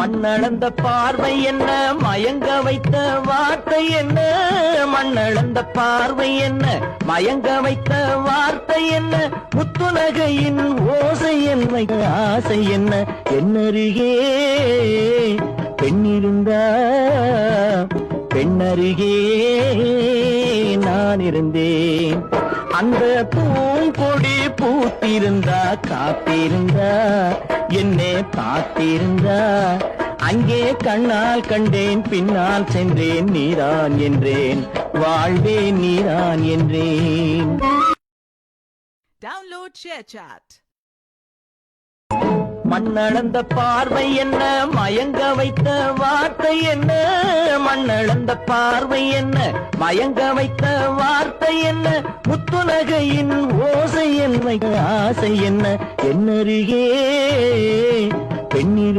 மண்ணளந்த பார்வை என்ன? மயங்க வைத்த வார்த்தை என்ன? மண்ணளந்த பார்வை என்ன? மயங்க வைத்த வார்த்தை என்ன? முத்துநகையின் ஓசை என்ன? ஆசை என்ன? என்னருகே பெண்ணிருந்தா பெண்ணருகே நான் இருந்தேன். அந்த பூ பூத்திருந்தா காத்திருந்தா என்னை பார்த்திருந்தா. அங்கே கண்ணால் கண்டேன் பின்னால் சென்றேன் நீரான் என்றேன். வாழ்வேன் நீரான் என்றேன். Download ShareChat. மண்ணளந்த பார்வை என்ன? மயங்க வைத்த வார்த்தை என்ன? மண்ணளந்த பார்வை என்ன? மயங்க வைத்த வார்த்தை என்ன? முத்துநகையின் ஓசை என்ன ஆசை என்ன? என்னருகே?